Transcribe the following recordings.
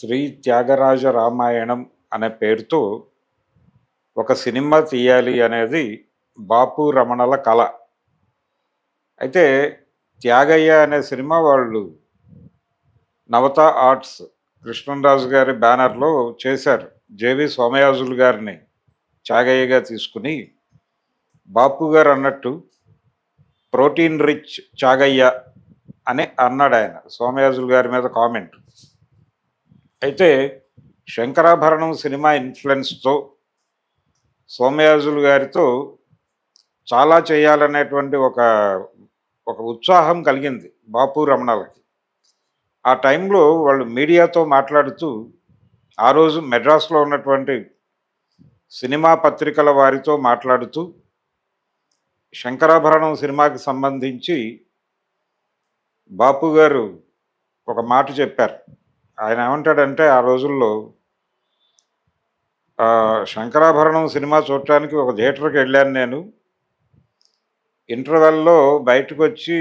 శ్రీ త్యాగరాజ రామాయణం అనే పేరుతో ఒక సినిమా తీయాలి అనేది బాపు రమణల కళ అయితే త్యాగయ్య అనే సినిమా వాళ్ళు నవత ఆర్ట్స్ కృష్ణరాజు గారి బ్యానర్లో చేశారు. జేవి సోమయాజులు గారిని త్యాగయ్యగా తీసుకుని బాపు గారు అన్నట్టు ప్రోటీన్ రిచ్ చాగయ్య అని అన్నాడు ఆయన సోమయాజులు గారి మీద కామెంట్. అయితే శంకరాభరణం సినిమా ఇన్ఫ్లుయెన్స్తో సోమయాజులు గారితో చాలా చేయాలనేటువంటి ఒక ఒక ఉత్సాహం కలిగింది బాపు రమణాలకి. ఆ టైంలో వాళ్ళు మీడియాతో మాట్లాడుతూ ఆ రోజు మెడ్రాస్లో ఉన్నటువంటి సినిమా పత్రికల వారితో మాట్లాడుతూ శంకరాభరణం సినిమాకి సంబంధించి బాపు గారు ఒక మాట చెప్పారు. ఆయన ఏమంటాడంటే ఆ రోజుల్లో శంకరాభరణం సినిమా చూడటానికి ఒక థియేటర్కి వెళ్ళాను నేను. ఇంటర్వెల్లో బయటకు వచ్చి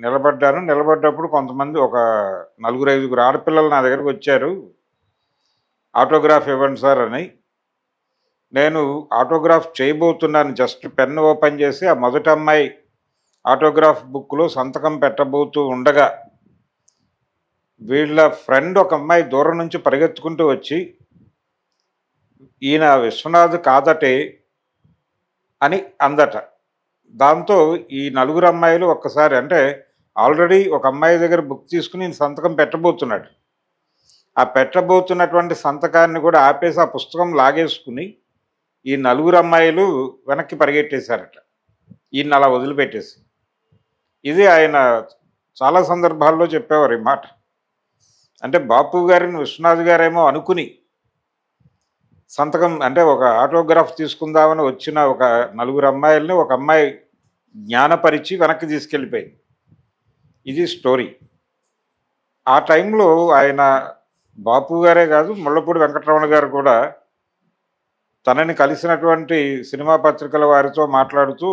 నిలబడ్డాను. నిలబడ్డప్పుడు కొంతమంది ఒక నలుగురు ఐదుగురు ఆడపిల్లలు నా దగ్గరకు వచ్చారు. ఆటోగ్రాఫ్ ఇవ్వండి సార్ అని. నేను ఆటోగ్రాఫ్ చేయబోతున్నాను. జస్ట్ పెన్ ఓపెన్ చేసి ఆ మొదటి అమ్మాయి ఆటోగ్రాఫ్ బుక్లో సంతకం పెట్టబోతూ ఉండగా వీళ్ళ ఫ్రెండ్ ఒక అమ్మాయి దూరం నుంచి పరిగెత్తుకుంటూ వచ్చి ఈయన విశ్వనాథ్ కాదటే అని అందట. దాంతో ఈ నలుగురు అమ్మాయిలు ఒక్కసారి అంటే ఆల్రెడీ ఒక అమ్మాయి దగ్గర బుక్ తీసుకుని ఈయన సంతకం పెట్టబోతున్నాడు. ఆ పెట్టబోతున్నటువంటి సంతకాన్ని కూడా ఆపేసి ఆ పుస్తకం లాగేసుకుని ఈ నలుగురు అమ్మాయిలు వెనక్కి పరిగెట్టేశారట. ఈయన అలా వదిలిపెట్టేసి. ఇది ఆయన చాలా సందర్భాల్లో చెప్పేవారు ఈ మాట. అంటే బాపు గారిని విశ్వనాథ్ గారేమో అనుకుని సంతకం అంటే ఒక ఆటోగ్రాఫ్ తీసుకుందామని వచ్చిన ఒక నలుగురు అమ్మాయిల్ని ఒక అమ్మాయి జ్ఞానపరిచి వెనక్కి తీసుకెళ్ళిపోయింది. ఇది స్టోరీ. ఆ టైంలో ఆయన బాపు గారే కాదు ముళ్ళపూడి వెంకటరమణ గారు కూడా తనని కలిసినటువంటి సినిమా పత్రికల వారితో మాట్లాడుతూ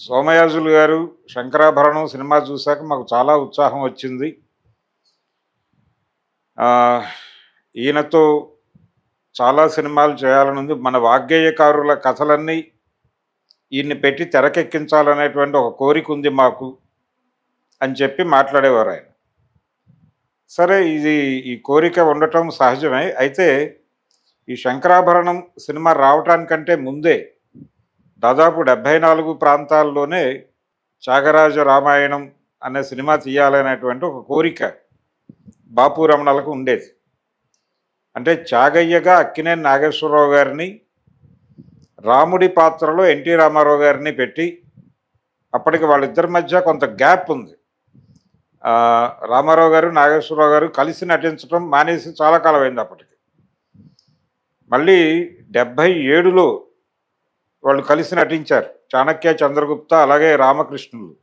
సోమయాజులు గారు శంకరాభరణం సినిమా చూశాక మాకు చాలా ఉత్సాహం వచ్చింది. ఈయనతో చాలా సినిమాలు చేయాలనుంది. మన వాగ్గేయకారుల కథలన్నీ ఈయన్ని పెట్టి తెరకెక్కించాలనేటువంటి ఒక కోరిక ఉంది మాకు అని చెప్పి మాట్లాడేవారు ఆయన. సరే ఇది ఈ కోరిక ఉండటం సహజమే. అయితే ఈ శంకరాభరణం సినిమా రావటానికంటే ముందే దాదాపు డెబ్భై నాలుగు ప్రాంతాల్లోనే త్యాగరాజ రామాయణం అనే సినిమా తీయాలనేటువంటి ఒక కోరిక బాపు రమణలకు ఉండేది. అంటే చాగయ్యగా అక్కినేని నాగేశ్వరరావు గారిని రాముడి పాత్రలో ఎన్టీ రామారావు గారిని పెట్టి అప్పటికి వాళ్ళిద్దరి మధ్య కొంత గ్యాప్ ఉంది. రామారావు గారు నాగేశ్వరరావు గారు కలిసి నటించడం మానేసి చాలా కాలం అయింది అప్పటికి. మళ్ళీ డెబ్భై ఏడులో వాళ్ళు కలిసి నటించారు. చాణక్య చంద్రగుప్త అలాగే రామకృష్ణులు.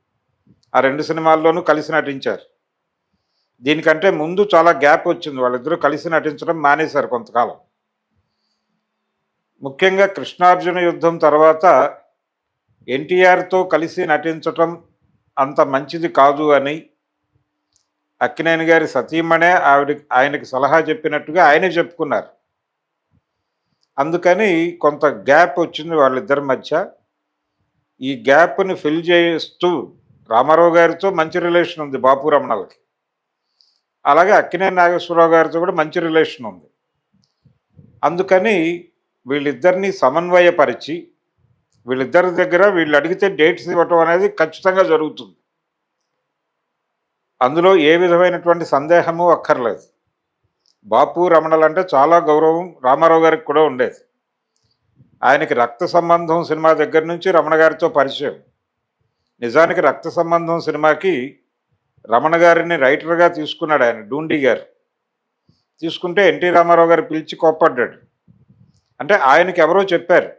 ఆ రెండు సినిమాల్లోనూ కలిసి నటించారు. దీనికంటే ముందు చాలా గ్యాప్ వచ్చింది. వాళ్ళిద్దరూ కలిసి నటించడం మానేశారు కొంతకాలం. ముఖ్యంగా కృష్ణార్జున యుద్ధం తర్వాత ఎన్టీఆర్తో కలిసి నటించటం అంత మంచిది కాదు అని అక్కినేని గారి సతీమణే ఆవిడ ఆయనకి సలహా చెప్పినట్టుగా ఆయనే చెప్పుకున్నారు. అందుకని కొంత గ్యాప్ వచ్చింది వాళ్ళిద్దరి మధ్య. ఈ గ్యాప్ని ఫిల్ చేస్తూ రామారావు గారితో మంచి రిలేషన్ ఉంది బాపురమణలకి అలాగే అక్కినే నాగేశ్వరరావు గారితో కూడా మంచి రిలేషన్ ఉంది. అందుకని వీళ్ళిద్దరిని సమన్వయపరిచి వీళ్ళిద్దరి దగ్గర వీళ్ళు అడిగితే డేట్స్ ఇవ్వటం అనేది ఖచ్చితంగా జరుగుతుంది. అందులో ఏ విధమైనటువంటి సందేహము అక్కర్లేదు. బాపు రమణలంటే చాలా గౌరవం రామారావు గారికి కూడా ఉండేది. ఆయనకి రక్త సంబంధం సినిమా దగ్గర నుంచి రమణ గారితో పరిచయం. నిజానికి రక్త సంబంధం సినిమాకి రమణ గారిని రైటర్గా తీసుకున్నాడు ఆయన డూండి గారు. తీసుకుంటే ఎన్టీ రామారావు గారు పిలిచి కోప్పడ్డాడు. అంటే ఆయనకి ఎవరో చెప్పారు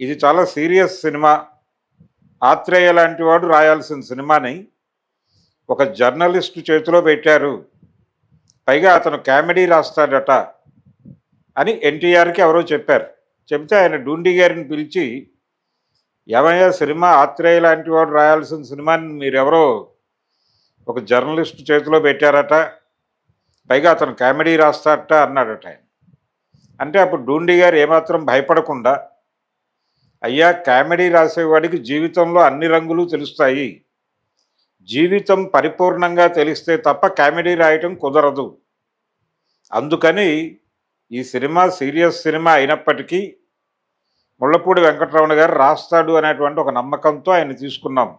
ఇది చాలా సీరియస్ సినిమా ఆత్రేయ లాంటి వాడు రాయాల్సిన సినిమాని ఒక జర్నలిస్టు చేతిలో పెట్టారు పైగా అతను కామెడీ రాస్తాడట అని ఎన్టీఆర్కి ఎవరో చెప్పారు. చెబితే ఆయన డూండి గారిని పిలిచి ఏమయ్యా సినిమా ఆత్రేయ లాంటి వాడు రాయాల్సిన సినిమాని మీరెవరో ఒక జర్నలిస్ట్ చేతిలో పెట్టారట పైగా అతను కామెడీ రాస్తారట అన్నాడట ఆయన. అంటే అప్పుడు డూండి గారు ఏమాత్రం భయపడకుండా అయ్యా కామెడీ రాసేవాడికి జీవితంలో అన్ని రంగులు తెలుస్తాయి. జీవితం పరిపూర్ణంగా తెలిస్తే తప్ప కామెడీ రాయటం కుదరదు. అందుకని ఈ సినిమా సీరియస్ సినిమా అయినప్పటికీ ముళ్ళపూడి వెంకటరమణ గారు రాస్తాడు అనేటువంటి ఒక నమ్మకంతో ఆయన తీసుకున్నాం.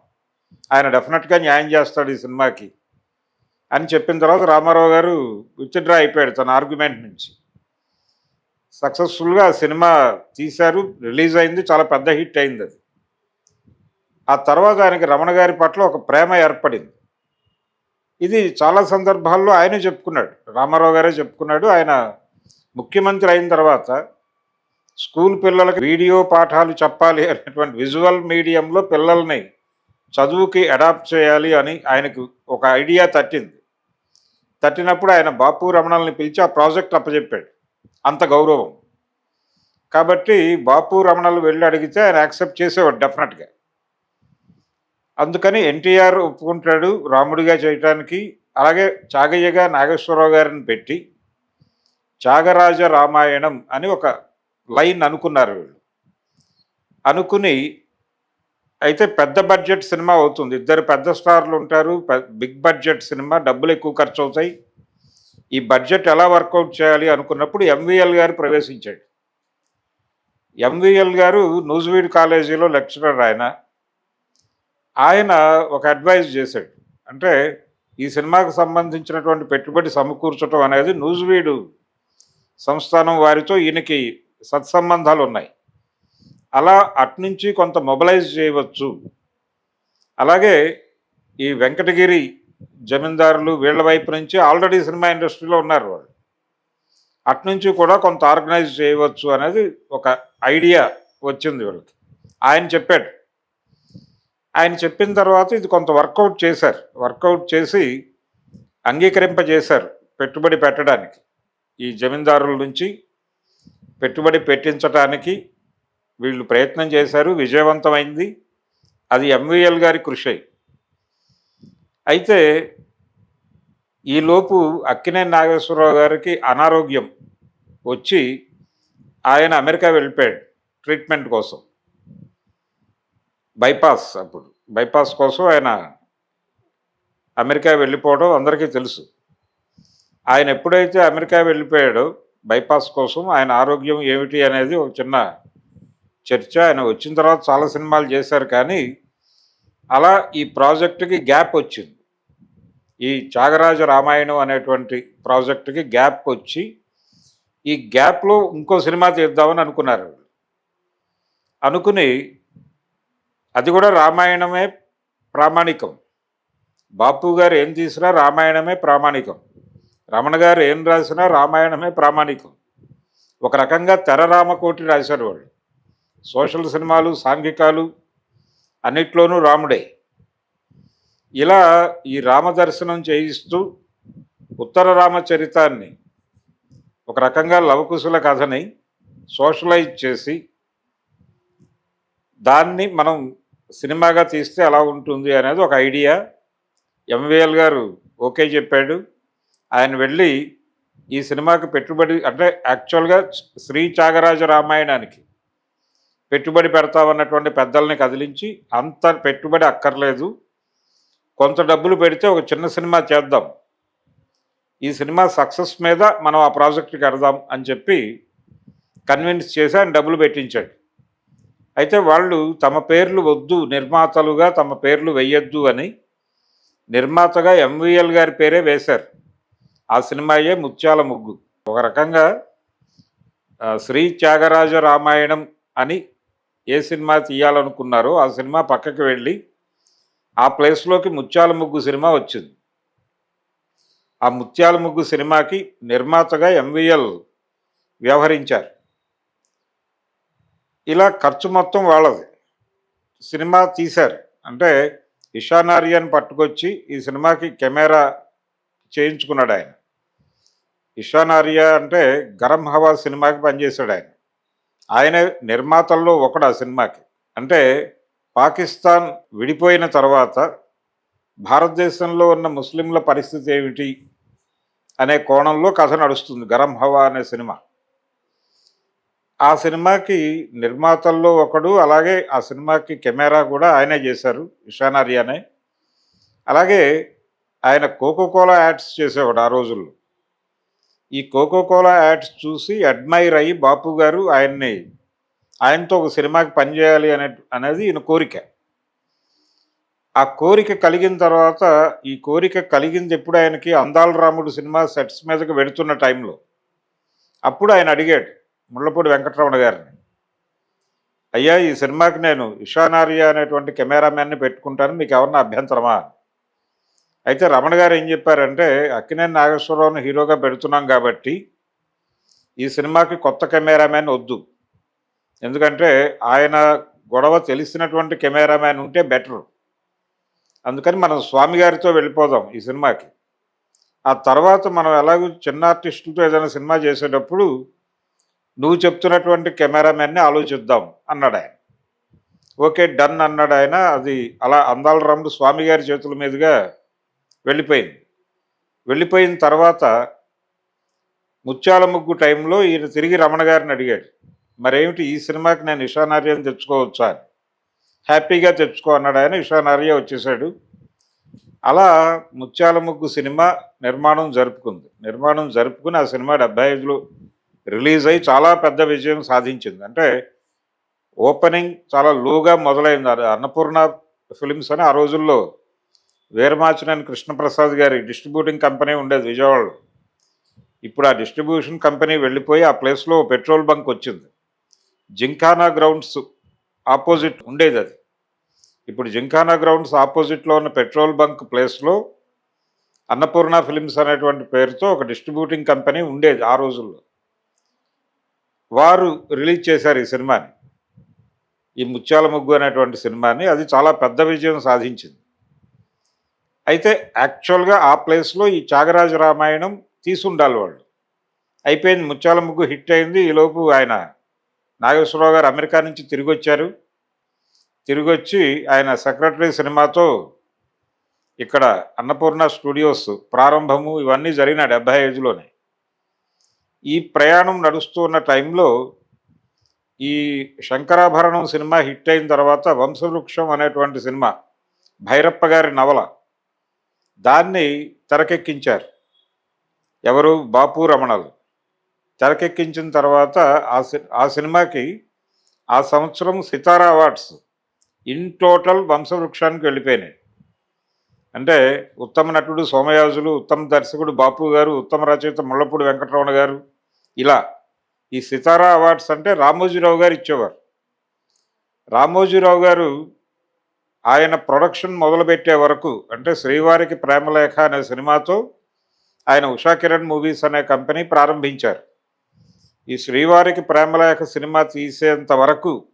ఆయన డెఫినెట్గా న్యాయం చేస్తాడు ఈ సినిమాకి అని చెప్పిన తర్వాత రామారావు గారు విత్డ్రా అయిపోయాడు తన ఆర్గ్యుమెంట్ నుంచి. సక్సెస్ఫుల్గా ఆ సినిమా తీశారు రిలీజ్ అయింది చాలా పెద్ద హిట్ అయింది అది. ఆ తర్వాత ఆయనకి రమణ గారి పట్ల ఒక ప్రేమ ఏర్పడింది. ఇది చాలా సందర్భాల్లో ఆయనే చెప్పుకున్నాడు రామారావు గారే చెప్పుకున్నాడు. ఆయన ముఖ్యమంత్రి అయిన తర్వాత స్కూల్ పిల్లలకి వీడియో పాఠాలు చెప్పాలి అనేటువంటి విజువల్ మీడియంలో పిల్లల్ని చదువుకి అడాప్ట్ చేయాలి అని ఆయనకు ఒక ఐడియా తట్టింది. తట్టినప్పుడు ఆయన బాపు రమణల్ని పిలిచి ఆ ప్రాజెక్ట్ అప్పచెప్పాడు అంత గౌరవం. కాబట్టి బాపు రమణలు వెళ్ళి అడిగితే ఆయన యాక్సెప్ట్ చేసేవాడు డెఫినెట్గా. అందుకని ఎన్టీఆర్ ఒప్పుకుంటాడు రాముడిగా చేయటానికి. అలాగే చాగయ్యగా నాగేశ్వరరావు గారిని పెట్టి త్యాగరాజ రామాయణం అని ఒక లైన్ అనుకున్నారు వీళ్ళు. అనుకుని అయితే పెద్ద బడ్జెట్ సినిమా అవుతుంది. ఇద్దరు పెద్ద స్టార్లు ఉంటారు. బిగ్ బడ్జెట్ సినిమా డబ్బులు ఎక్కువ ఖర్చు అవుతాయి. ఈ బడ్జెట్ ఎలా వర్కౌట్ చేయాలి అనుకున్నప్పుడు ఎంవిఎల్ గారు ప్రవేశించాడు. ఎంవిఎల్ గారు నూజువీడ్ కాలేజీలో లెక్చరర్ ఆయన. ఆయన ఒక అడ్వైజ్ చేశాడు. అంటే ఈ సినిమాకు సంబంధించినటువంటి పెట్టుబడి సమకూర్చడం అనేది నూజివీడు సంస్థానం వారితో ఈయనకి సత్సంబంధాలు ఉన్నాయి అలా అట్నుంచి కొంత మొబలైజ్ చేయవచ్చు. అలాగే ఈ వెంకటగిరి జమీందారులు వీళ్ళ వైపు నుంచి ఆల్రెడీ సినిమా ఇండస్ట్రీలో ఉన్నారు వాళ్ళు. అట్నుంచి కూడా కొంత ఆర్గనైజ్ చేయవచ్చు అనేది ఒక ఐడియా వచ్చింది వీళ్ళకి. ఆయన చెప్పాడు. ఆయన చెప్పిన తర్వాత ఇది కొంత వర్కౌట్ చేశారు. వర్కౌట్ చేసి అంగీకరింపజేశారు పెట్టుబడి పెట్టడానికి. ఈ జమీందారుల నుంచి పెట్టుబడి పెట్టించటానికి వీళ్ళు ప్రయత్నం చేశారు విజయవంతమైంది. అది ఎంవిఎల్ గారి కృషి. అయితే ఈలోపు అక్కినేని నాగేశ్వరరావు గారికి అనారోగ్యం వచ్చి ఆయన అమెరికా వెళ్ళిపోయాడు ట్రీట్మెంట్ కోసం. బైపాస్ అప్పుడు బైపాస్ కోసం ఆయన అమెరికా వెళ్ళిపోవడం అందరికీ తెలుసు. ఆయన ఎప్పుడైతే అమెరికా వెళ్ళిపోయాడో బైపాస్ కోసం ఆయన ఆరోగ్యం ఏమిటి అనేది ఒక చిన్న చర్చ ఆయన వచ్చిన తర్వాత చాలా సినిమాలు చేశారు కానీ అలా ఈ ప్రాజెక్టుకి గ్యాప్ వచ్చింది. ఈ త్యాగరాజ రామాయణం అనేటువంటి ప్రాజెక్టుకి గ్యాప్ వచ్చి ఈ గ్యాప్లో ఇంకో సినిమా తీద్దామని అనుకున్నారు అనుకుని అది కూడా రామాయణమే ప్రామాణికం. బాపు గారు ఏం తీసినా రామాయణమే ప్రామాణికం. రమణ గారు ఏం రాసినా రామాయణమే ప్రామాణికం. ఒక రకంగా తెర రామకోటి రాశారు వాళ్ళు. సోషల్ సినిమాలు సాంఘికాలు అన్నిట్లోనూ రాముడే. ఇలా ఈ రామదర్శనం చేయిస్తూ ఉత్తర రామచరితాన్ని ఒక రకంగా లవకుశుల కథని సోషలైజ్ చేసి దాన్ని మనం సినిమాగా తీస్తే ఎలా ఉంటుంది అనేది ఒక ఐడియా. ఎంవిఎల్ గారు ఓకే చెప్పాడు. ఆయన వెళ్ళి ఈ సినిమాకి పెట్టుబడి అంటే యాక్చువల్గా శ్రీ త్యాగరాజ రామాయణానికి పెట్టుబడి పెడతామన్నటువంటి పెద్దల్ని కదిలించి అంత పెట్టుబడి అక్కర్లేదు. కొంత డబ్బులు పెడితే ఒక చిన్న సినిమా చేద్దాం. ఈ సినిమా సక్సెస్ మీద మనం ఆ ప్రాజెక్ట్కి వెడదాం అని చెప్పి కన్విన్స్ చేసి ఆయన డబ్బులు పెట్టించాడు. అయితే వాళ్ళు తమ పేర్లు వద్దు నిర్మాతలుగా తమ పేర్లు వెయ్యొద్దు అని నిర్మాతగా ఎంవిఎల్ గారి పేరే వేశారు. ఆ సినిమాయే ముత్యాల ముగ్గు. ఒక రకంగా శ్రీ త్యాగరాజ రామాయణం అని ఏ సినిమా తీయాలనుకున్నారో ఆ సినిమా పక్కకి వెళ్ళి ఆ ప్లేస్లోకి ముత్యాల ముగ్గు సినిమా వచ్చింది. ఆ ముత్యాల ముగ్గు సినిమాకి నిర్మాతగా ఎంవిఎల్ వ్యవహరించారు. ఇలా ఖర్చు మొత్తం వాళ్ళది. సినిమా తీశారు. అంటే ఇషానార్యన్ పట్టుకొచ్చి ఈ సినిమాకి కెమెరా చేయించుకున్నాడు ఆయన. ఇషానార్య అంటే గరం హవా సినిమాకి పనిచేశాడు ఆయన. ఆయన నిర్మాతల్లో ఒకడు ఆ సినిమాకి. అంటే పాకిస్తాన్ విడిపోయిన తర్వాత భారతదేశంలో ఉన్న ముస్లింల పరిస్థితి ఏమిటి అనే కోణంలో కథ నడుస్తుంది. గరం హవా అనే సినిమా. ఆ సినిమాకి నిర్మాతల్లో ఒకడు అలాగే ఆ సినిమాకి కెమెరా కూడా ఆయనే చేశారు ఇషానారియానే అలాగే ఆయన కోకో కోలా యాడ్స్ చేసేవాడు ఆ రోజుల్లో. ఈ కోకో కోలా యాడ్స్ చూసి అడ్మైర్ అయ్యి బాపు గారు ఆయన్ని ఆయనతో ఒక సినిమాకి పనిచేయాలి అనే అనేది ఈయన కోరిక. ఆ కోరిక కలిగిన తర్వాత ఈ కోరిక కలిగింది ఎప్పుడు ఆయనకి? అందాల రాముడు సినిమా సెట్స్ మీదకి వెడుతున్న టైంలో. అప్పుడు ఆయన అడిగాడు ముళ్ళపూడి వెంకటరమణ గారిని అయ్యా ఈ సినిమాకి నేను ఇషానారియా అనేటువంటి కెమెరామ్యాన్ని పెట్టుకుంటాను మీకు ఎవరన్నా అభ్యంతరమా? అయితే రమణ గారు ఏం చెప్పారంటే అక్కినేని నాగేశ్వరరావుని హీరోగా పెడుతున్నాం కాబట్టి ఈ సినిమాకి కొత్త కెమెరామ్యాన్ వద్దు. ఎందుకంటే ఆయన గొడవ తెలిసినటువంటి కెమెరామ్యాన్ ఉంటే బెటర్. అందుకని మనం స్వామి గారితో వెళ్ళిపోదాం ఈ సినిమాకి. ఆ తర్వాత మనం ఎలాగో చిన్న ఆర్టిస్టులతో ఏదైనా సినిమా చేసేటప్పుడు నువ్వు చెప్తున్నటువంటి కెమెరామెన్ని ఆలోచిద్దాం అన్నాడు ఆయన. ఓకే డన్ అన్నాడు ఆయన. అది అలా అందాల రాముడు స్వామి గారి చేతుల మీదుగా వెళ్ళిపోయింది. వెళ్ళిపోయిన తర్వాత ముత్యాల ముగ్గు టైంలో ఈయన తిరిగి రమణ గారిని అడిగాడు మరేమిటి ఈ సినిమాకి నేను ఇషానార్యని తెచ్చుకోవచ్చా అని? హ్యాపీగా తెచ్చుకో అన్నాడు ఆయన. ఇషానార్య వచ్చేసాడు అలా ముత్యాల ముగ్గు సినిమా నిర్మాణం జరుపుకుంది. నిర్మాణం జరుపుకుని ఆ సినిమా డెబ్బై ఐదులో రిలీజ్ అయ్యి చాలా పెద్ద విజయం సాధించింది. అంటే ఓపెనింగ్ చాలా లోగా మొదలైంది. అన్నపూర్ణ ఫిలిమ్స్ అని ఆ రోజుల్లో వీరమాచినేని కృష్ణప్రసాద్ గారి డిస్ట్రిబ్యూటింగ్ కంపెనీ ఉండేది విజయవాడలో. ఇప్పుడు ఆ డిస్ట్రిబ్యూషన్ కంపెనీ వెళ్ళిపోయి ఆ ప్లేస్లో పెట్రోల్ బంక్ వచ్చింది. జింకానా గ్రౌండ్స్ ఆపోజిట్ ఉండేది అది. ఇప్పుడు జింకానా గ్రౌండ్స్ ఆపోజిట్లో ఉన్న పెట్రోల్ బంక్ ప్లేస్లో అన్నపూర్ణ ఫిలిమ్స్ అనేటువంటి పేరుతో ఒక డిస్ట్రిబ్యూటింగ్ కంపెనీ ఉండేది ఆ రోజుల్లో. వారు రిలీజ్ చేశారు ఈ సినిమాని. ఈ ముత్యాల ముగ్గు అనేటువంటి సినిమాని. అది చాలా పెద్ద విజయం సాధించింది. అయితే యాక్చువల్గా ఆ ప్లేస్లో ఈ త్యాగరాజ రామాయణం తీసుండాలి వాళ్ళు. అయిపోయింది. ముత్యాల ముగ్గు హిట్ అయింది. ఈలోపు ఆయన నాగేశ్వరరావు గారు అమెరికా నుంచి తిరిగి వచ్చారు తిరిగి వచ్చి ఆయన సెక్రటరీ సినిమాతో ఇక్కడ అన్నపూర్ణ స్టూడియోస్ ప్రారంభము ఇవన్నీ జరిగిన డెబ్బై ఐదులోనే. ఈ ప్రయాణం నడుస్తున్న టైంలో ఈ శంకరాభరణం సినిమా హిట్ అయిన తర్వాత వంశవృక్షం అనేటువంటి సినిమా భైరప్ప గారి నవల దాన్ని తెరకెక్కించారు. ఎవరు? బాపు రమణలు. తెరకెక్కించిన తర్వాత ఆ సి ఆ సినిమాకి ఆ సంవత్సరం సితారా అవార్డ్స్ ఇన్ టోటల్ వంశవృక్షానికి వెళ్ళిపోయినాయి. అంటే ఉత్తమ నటుడు సోమయాజులు ఉత్తమ దర్శకుడు బాపు గారు ఉత్తమ రచయిత ముళ్ళపూడి వెంకటరమణ గారు ఇలా ఈ సితారా అవార్డ్స్ అంటే రామోజీరావు గారు ఇచ్చేవారు. రామోజీరావు గారు ఆయన ప్రొడక్షన్ మొదలుపెట్టే వరకు అంటే శ్రీవారికి ప్రేమలేఖ అనే సినిమాతో ఆయన ఉషా కిరణ్ మూవీస్ అనే కంపెనీ ప్రారంభించారు. ఈ శ్రీవారికి ప్రేమలేఖ సినిమా తీసేంత వరకు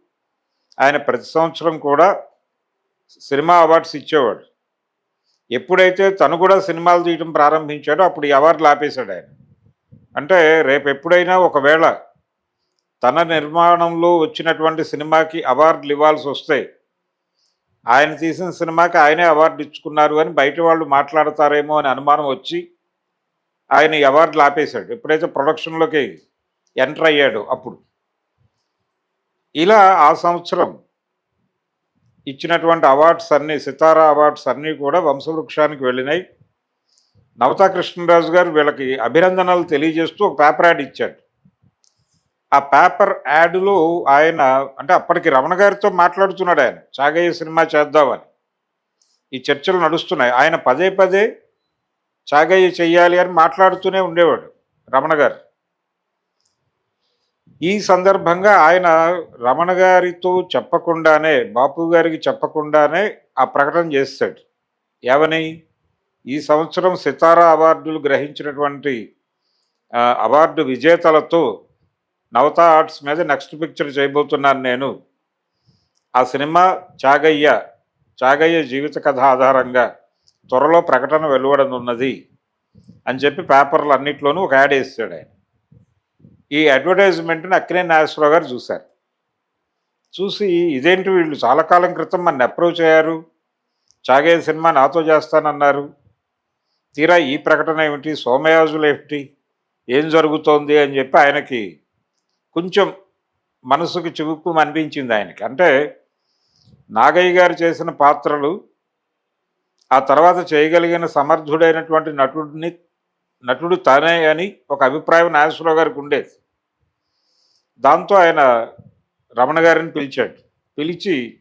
ఆయన ప్రతి సంవత్సరం కూడా సినిమా అవార్డ్స్ ఇచ్చేవాడు. ఎప్పుడైతే తను కూడా సినిమాలు తీయడం ప్రారంభించాడో అప్పుడు ఈ అవార్డులు ఆపేశాడు ఆయన. అంటే రేపు ఎప్పుడైనా ఒకవేళ తన నిర్మాణంలో వచ్చినటువంటి సినిమాకి అవార్డులు ఇవ్వాల్సి వస్తే ఆయన తీసిన సినిమాకి ఆయనే అవార్డు ఇచ్చుకున్నారు అని బయట వాళ్ళు మాట్లాడతారేమో అని అనుమానం వచ్చి ఆయన ఈ అవార్డులు ఆపేశాడు. ఎప్పుడైతే ప్రొడక్షన్లోకి ఎంటర్ అయ్యాడు అప్పుడు. ఇలా ఆ సంవత్సరం ఇచ్చినటువంటి అవార్డ్స్ అన్నీ సితారా అవార్డ్స్ అన్నీ కూడా వంశవృక్షానికి వెళ్ళినాయి. నవతా కృష్ణరాజు గారు వీళ్ళకి అభినందనలు తెలియజేస్తూ ఒక పేపర్ యాడ్ ఇచ్చాడు. ఆ పేపర్ యాడ్లో ఆయన అంటే అప్పటికి రమణ గారితో మాట్లాడుతున్నాడు ఆయన. చాగయ్య సినిమా చేద్దామని. ఈ చర్చలు నడుస్తున్నాయి. ఆయన పదే పదే చాగయ్య చెయ్యాలి అని మాట్లాడుతూనే ఉండేవాడు రమణ గారు. ఈ సందర్భంగా ఆయన రమణ గారితో చెప్పకుండానే బాపు గారికి చెప్పకుండానే ఆ ప్రకటన చేస్తాడు. ఏమని? ఈ సంవత్సరం సితారా అవార్డులు గ్రహించినటువంటి అవార్డు విజేతలతో నవతా ఆర్ట్స్ మీద నెక్స్ట్ పిక్చర్ చేయబోతున్నాను నేను. ఆ సినిమా చాగయ్య చాగయ్య జీవిత కథ ఆధారంగా త్వరలో ప్రకటన వెలువడనున్నది అని చెప్పి పేపర్లు అన్నిట్లోనూ ఒక యాడ్ వేసాడు ఆయన. ఈ అడ్వర్టైజ్మెంట్ని అక్కినే నాగేశ్వరరావు గారు చూశారు. చూసి ఇదేంటి వీళ్ళు చాలా కాలం క్రితం మన అప్రోచ్ అయ్యారు? చాగయ్య సినిమా నాతో చేస్తానన్నారు. తీరా ఈ ప్రకటన ఏమిటి? సోమయాజులు ఏమిటి? ఏం జరుగుతోంది? అని చెప్పి ఆయనకి కొంచెం మనసుకు చివుక్కు అనిపించింది ఆయనకి. అంటే నాగయ్య గారు చేసిన పాత్రలు ఆ తర్వాత చేయగలిగిన సమర్థుడైనటువంటి నటుడిని నటుడు తానే అని ఒక అభిప్రాయం నాగేశ్వరరావు గారికి ఉండేది. దాంతో ఆయన రమణ గారిని పిలిచాడు. పిలిచి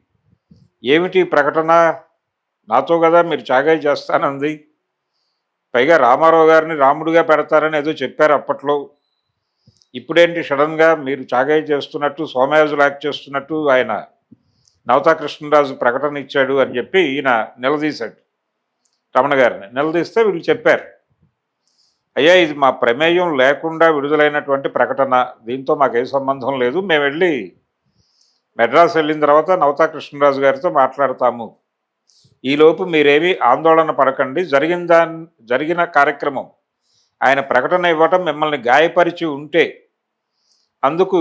ఏమిటి ప్రకటన? నాతో కదా మీరు చాగాయి చేస్తానంది. పైగా రామారావు గారిని రాముడిగా పెడతారని ఏదో చెప్పారు అప్పట్లో. ఇప్పుడేంటి సడన్గా మీరు చాగాయి చేస్తున్నట్టు సోమయాజులు యాక్ట్ చేస్తున్నట్టు ఆయన నవతా కృష్ణరాజు ప్రకటన ఇచ్చాడు అని చెప్పి ఈయన నిలదీశాడు. రమణ గారిని నిలదీస్తే వీళ్ళు చెప్పారు. అయ్యా ఇది మా ప్రమేయం లేకుండా విడుదలైనటువంటి ప్రకటన. దీంతో మాకు ఏ సంబంధం లేదు. మేము వెళ్ళి మెడ్రాస్ వెళ్ళిన తర్వాత నవతా కృష్ణరాజు గారితో మాట్లాడతాము. ఈలోపు మీరేమీ ఆందోళన పడకండి. జరిగిన దాని జరిగిన కార్యక్రమం ఆయన ప్రకటన ఇవ్వటం మిమ్మల్ని గాయపరిచి ఉంటే అందుకు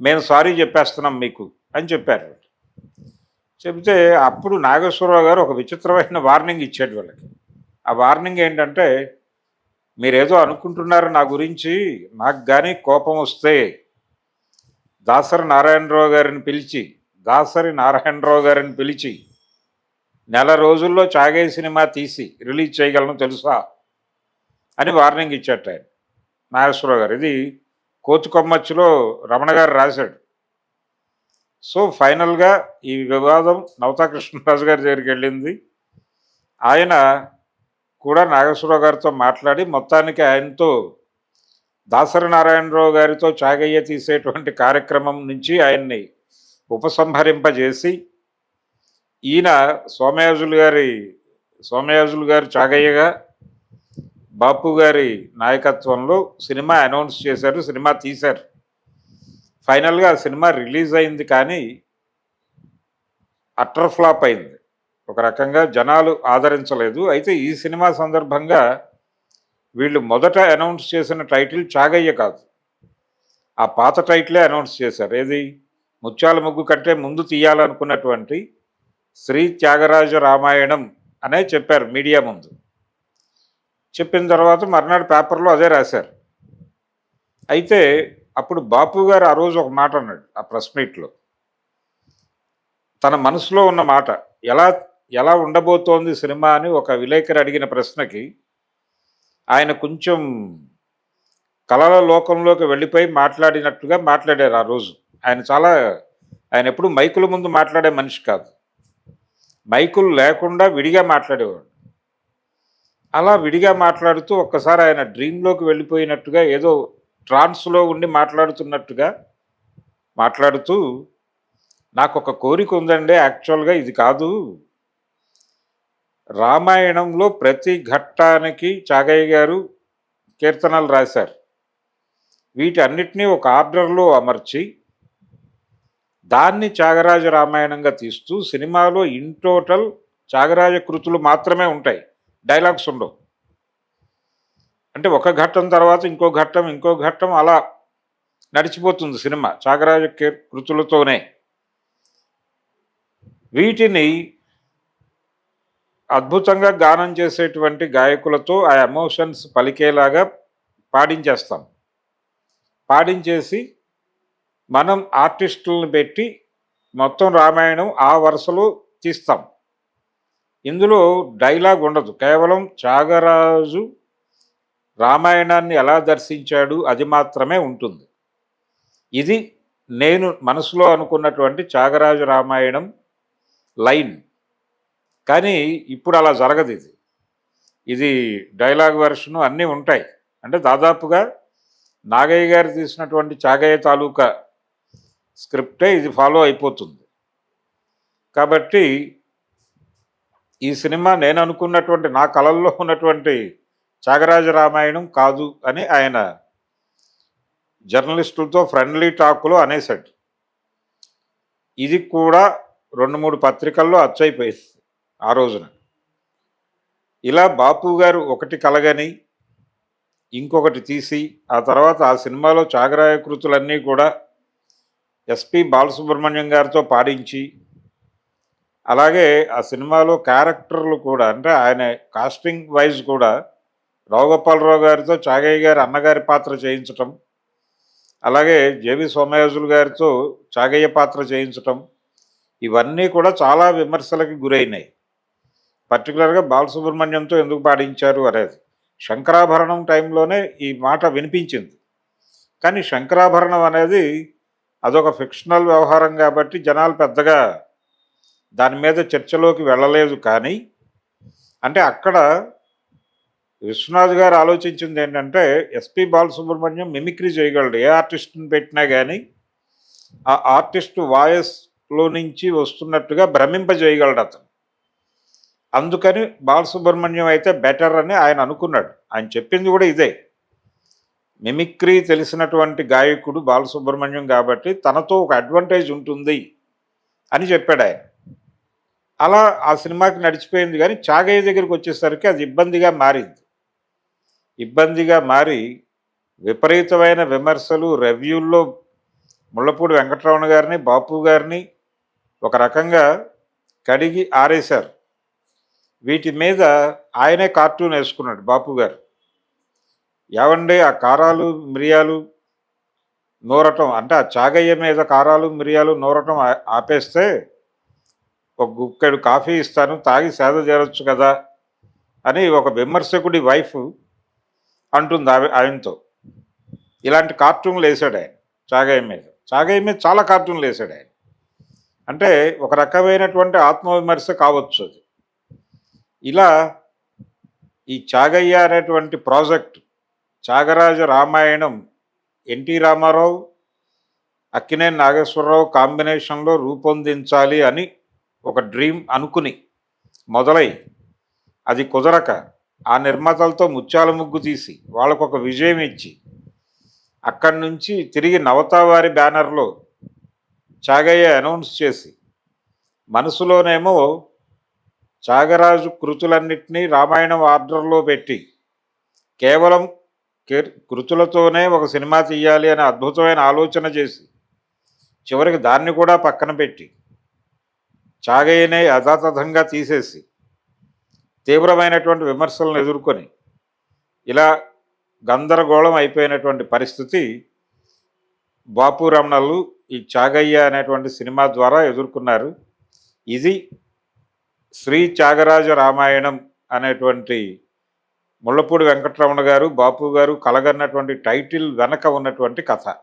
మేము సారీ చెప్పేస్తున్నాం మీకు అని చెప్పారు. చెబితే అప్పుడు నాగేశ్వరరావు గారు ఒక విచిత్రమైన వార్నింగ్ ఇచ్చాడు వాళ్ళకి. ఆ వార్నింగ్ ఏంటంటే మీరేదో అనుకుంటున్నారు నా గురించి నాకు కానీ కోపం వస్తే దాసరి నారాయణరావు గారిని పిలిచి దాసరి నారాయణరావు గారిని పిలిచి నెల రోజుల్లో చాగే సినిమా తీసి రిలీజ్ చేయగలను తెలుసా? అని వార్నింగ్ ఇచ్చాట ఆయన నాగేశ్వరరావు గారు. ఇది కోతుకొమ్మచ్చిలో రమణ గారు రాశాడు. సో ఫైనల్గా ఈ వివాదం నవతా కృష్ణరాజు గారి దగ్గరికి వెళ్ళింది. ఆయన కూడా నాగేశ్వరరావు గారితో మాట్లాడి మొత్తానికి ఆయనతో దాసరి నారాయణరావు గారితో చాగయ్య తీసేటువంటి కార్యక్రమం నుంచి ఆయన్ని ఉపసంహరింపజేసి ఈయన సోమయాజులు గారి సోమయాజులు గారు చాగయ్యగా బాపు గారి నాయకత్వంలో సినిమా అనౌన్స్ చేశారు సినిమా తీశారు. ఫైనల్గా సినిమా రిలీజ్ అయింది కానీ అట్టర్ ఫ్లాప్ అయింది. ఒక రకంగా జనాలు ఆదరించలేదు. అయితే ఈ సినిమా సందర్భంగా వీళ్ళు మొదట అనౌన్స్ చేసిన టైటిల్ చాగయ్య కాదు. ఆ పాత టైటిలే అనౌన్స్ చేశారు. ఏది? ముత్యాల ముగ్గు కంటే ముందు తీయాలనుకున్నటువంటి శ్రీ త్యాగరాజ రామాయణం అనే చెప్పారు మీడియా ముందు. చెప్పిన తర్వాత మర్నాడు పేపర్లో అదే రాశారు. అయితే అప్పుడు బాపు గారు ఆ రోజు ఒక మాట అన్నాడు ఆ ప్రెస్ మీట్లో. తన మనసులో ఉన్న మాట ఎలా ఎలా ఉండబోతోంది సినిమా అని ఒక విలేకరి అడిగిన ప్రశ్నకి ఆయన కొంచెం కళల లోకంలోకి వెళ్ళిపోయి మాట్లాడినట్టుగా మాట్లాడారు ఆ రోజు. ఆయన చాలా ఆయన ఎప్పుడు మైకుల ముందు మాట్లాడే మనిషి కాదు. మైకులు లేకుండా విడిగా మాట్లాడేవాడు. అలా విడిగా మాట్లాడుతూ ఒక్కసారి ఆయన డ్రీమ్లోకి వెళ్ళిపోయినట్టుగా ఏదో ట్రాన్స్లో ఉండి మాట్లాడుతున్నట్టుగా మాట్లాడుతూ నాకు ఒక కోరిక ఉందండి యాక్చువల్గా ఇది కాదు. రామాయణంలో ప్రతి ఘట్టానికి చాగయ్య గారు కీర్తనలు రాశారు. వీటన్నిటినీ ఒక ఆర్డర్లో అమర్చి దాన్ని త్యాగరాజ రామాయణంగా తీస్తూ సినిమాలో ఇన్ టోటల్ త్యాగరాజ కృతులు మాత్రమే ఉంటాయి. డైలాగ్స్ ఉండవు. అంటే ఒక ఘట్టం తర్వాత ఇంకో ఘట్టం ఇంకో ఘట్టం అలా నడిచిపోతుంది సినిమా చాగరాజ కృతులతోనే వీటిని అద్భుతంగా గానం చేసేటువంటి గాయకులతో ఆ ఎమోషన్స్ పలికేలాగా పాడించేస్తాం. పాడించేసి మనం ఆర్టిస్టులను పెట్టి మొత్తం రామాయణం ఆ వరుసలో తీస్తాం. ఇందులో డైలాగ్ ఉండదు. కేవలం త్యాగరాజు రామాయణాన్ని ఎలా దర్శించాడు అది మాత్రమే ఉంటుంది. ఇది నేను మనసులో అనుకున్నటువంటి త్యాగరాజు రామాయణం లైన్. కానీ ఇప్పుడు అలా జరగదు ఇది. ఇది డైలాగ్ వెర్షను అన్నీ ఉంటాయి. అంటే దాదాపుగా నాగయ్య గారు తీసినటువంటి చాగయ్య తాలూకా స్క్రిప్టే ఇది ఫాలో అయిపోతుంది. కాబట్టి ఈ సినిమా నేను అనుకున్నటువంటి నా కళల్లో ఉన్నటువంటి త్యాగరాజ రామాయణం కాదు అని ఆయన జర్నలిస్టులతో ఫ్రెండ్లీ టాక్లో అనేసాడు ఇది కూడా రెండు మూడు పత్రికల్లో అచ్చైపోయింది ఆ రోజున. ఇలా బాపు గారు ఒకటి కలగని ఇంకొకటి తీసి ఆ తర్వాత ఆ సినిమాలో త్యాగరాయ కృతులన్నీ కూడా ఎస్పి బాలసుబ్రహ్మణ్యం గారితో పాడించి అలాగే ఆ సినిమాలో క్యారెక్టర్లు కూడా అంటే ఆయన కాస్టింగ్ వైజ్ కూడా రావుగోపాలరావు గారితో చాగయ్య గారి అన్నగారి పాత్ర చేయించటం అలాగే జేవి సోమయాజులు గారితో చాగయ్య పాత్ర చేయించటం ఇవన్నీ కూడా చాలా విమర్శలకి గురైనాయి. పర్టికులర్గా బాలసుబ్రహ్మణ్యంతో ఎందుకు పాడించారు అనేది. శంకరాభరణం టైంలోనే ఈ మాట వినిపించింది. కానీ శంకరాభరణం అనేది అదొక ఫిక్షనల్ వ్యవహారం కాబట్టి జనాలు పెద్దగా దాని మీద చర్చలోకి వెళ్ళలేదు కానీ అంటే అక్కడ విశ్వనాథ్ గారు ఆలోచించింది ఏంటంటే ఎస్పి బాలసుబ్రహ్మణ్యం మిమిక్రీ చేయగలడు. ఏ ఆర్టిస్ట్ని పెట్టినా కానీ ఆ ఆర్టిస్ట్ వాయిస్లో నుంచి వస్తున్నట్టుగా భ్రమింపజేయగలడు అతను. అందుకని బాలసుబ్రహ్మణ్యం అయితే బెటర్ అని ఆయన అనుకున్నాడు. ఆయన చెప్పింది కూడా ఇదే. మిమిక్రీ తెలిసినటువంటి గాయకుడు బాలసుబ్రహ్మణ్యం కాబట్టి తనతో ఒక అడ్వాంటేజ్ ఉంటుంది అని చెప్పాడు ఆయన. అలా ఆ సినిమాకి నడిచిపోయింది కానీ చాగయ్య దగ్గరికి వచ్చేసరికి అది ఇబ్బందిగా మారింది. ఇబ్బందిగా మారి విపరీతమైన విమర్శలు రివ్యూల్లో ముళ్ళపూడి వెంకటరమణ గారిని బాపు గారిని ఒక రకంగా కడిగి ఆరేశారు. వీటి మీద ఆయనే కార్టూన్ వేసుకున్నాడు బాపు గారు. ఏమండి ఆ కారాలు మిరియాలు నూరటం? అంటే ఆ చాగయ్య మీద కారాలు మిరియాలు నూరటం ఆపేస్తే ఒక గుక్కెడు కాఫీ ఇస్తాను తాగి సేద చేరొచ్చు కదా అని ఒక విమర్శకుడి వైఫ్ అంటుంది ఆమె ఆయనతో ఇలాంటి కార్టూన్లు వేసాడు ఆయన చాగయ్య మీద. చాగయ్య మీద చాలా కార్టూన్లు వేసాడు ఆయన. అంటే ఒక రకమైనటువంటి ఆత్మవిమర్శ కావచ్చు అది. ఇలా ఈ చాగయ్య అనేటువంటి ప్రాజెక్ట్ చాగరాజ రామాయణం ఎన్టీ రామారావు అక్కినేని నాగేశ్వరరావు కాంబినేషన్లో రూపొందించాలి అని ఒక డ్రీమ్ అనుకుని మొదలై అది కుదరక ఆ నిర్మాతలతో ముత్యాల ముగ్గు తీసి వాళ్ళకు ఒక విజయం ఇచ్చి అక్కడి నుంచి తిరిగి నవతావారి బ్యానర్లో చాగయ్య అనౌన్స్ చేసి మనసులోనేమో చాగరాజు కృతులన్నింటినీ రామాయణం ఆర్డర్లో పెట్టి కేవలం కృతులతోనే ఒక సినిమా తీయాలి అనే అద్భుతమైన ఆలోచన చేసి చివరికి దాన్ని కూడా పక్కన పెట్టి చాగయ్యనే యథాతథంగా తీసేసి తీవ్రమైనటువంటి విమర్శలను ఎదుర్కొని ఇలా గందరగోళం అయిపోయినటువంటి పరిస్థితి బాపు రమణలు ఈ చాగయ్య అనేటువంటి సినిమా ద్వారా ఎదుర్కొన్నారు. ఇది శ్రీ త్యాగరాజ రామాయణం అనేటువంటి ముళ్ళపూడి వెంకటరమణ గారు బాపు గారు కలగన్నటువంటి టైటిల్ వెనక ఉన్నటువంటి కథ.